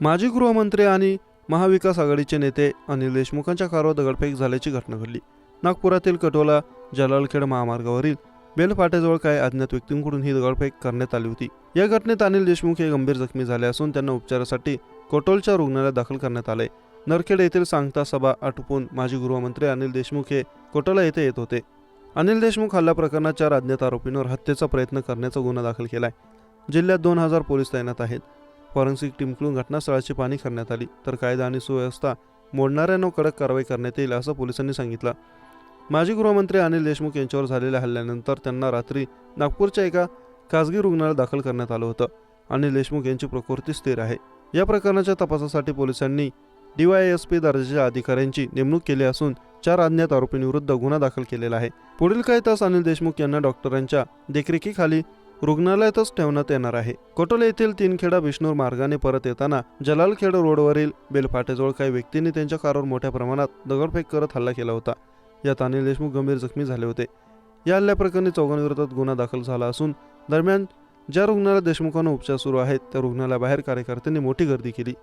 माजी गृहमंत्री आणि महाविकास आघाडीचे नेते अनिल देशमुखांच्या कारवर दगडफेक झाल्याची घटना घडली. नागपुरातील कटोला जलालखेड महामार्गावरील बेलफाट्याजवळ काही अज्ञात व्यक्तींकडून ही दगडफेक करण्यात आली होती. या घटनेत अनिल देशमुख हे गंभीर जखमी झाले असून त्यांना उपचारासाठी कोटोलच्या रुग्णालयात दाखल करण्यात आले. नरखेड येथील सांगता सभा आटोपून माजी गृहमंत्री अनिल देशमुख हे कोटोला येथे येत होते. अनिल देशमुख हल्ला प्रकरणात चार अज्ञात आरोपींवर हत्येचा प्रयत्न करण्याचा गुन्हा दाखल केलाय. जिल्ह्यात दोन हजार पोलीस तैनात आहेत. फॉरेन्सिक टीमकडून घटनास्थळाची पाहणी करण्यात आली. तर कायदा आणि सुव्यवस्था मोडणाऱ्यांना कडक कारवाई करण्यात येईल असं पोलिसांनी सांगितलं. माजी गृहमंत्री अनिल देशमुख यांच्यावर झालेल्या हल्ल्यानंतर त्यांना रात्री नागपूरच्या एका खासगी रुग्णालयात दाखल करण्यात आलं होतं. अनिल देशमुख यांची प्रकृती स्थिर आहे. या प्रकरणाच्या तपासासाठी पोलिसांनी डीवायएसपी दर्जाच्या अधिकाऱ्यांची नेमणूक केली असून चार अज्ञात आरोपींविरुद्ध गुन्हा दाखल केलेला आहे. पुढील काही तास अनिल देशमुख यांना डॉक्टरांच्या देखरेखीखाली रुग्णालयातच ठेवण्यात येणार आहे. कोटोले येथील तीनखेडा बिष्णूर मार्गाने परत येताना जलालखेड रोडवरील बेलफाटेजवळ काही व्यक्तींनी त्यांच्या कारवर मोठ्या प्रमाणात दगडफेक करत हल्ला केला होता. यात अनिल देशमुख गंभीर जखमी झाले होते. या हल्ल्याप्रकरणी चौघांविरोधात गुन्हा दाखल झाला असून दरम्यान ज्या रुग्णालयात देशमुखांना उपचार सुरू आहेत त्या रुग्णालयाबाहेर कार्यकर्त्यांनी मोठी गर्दी केली.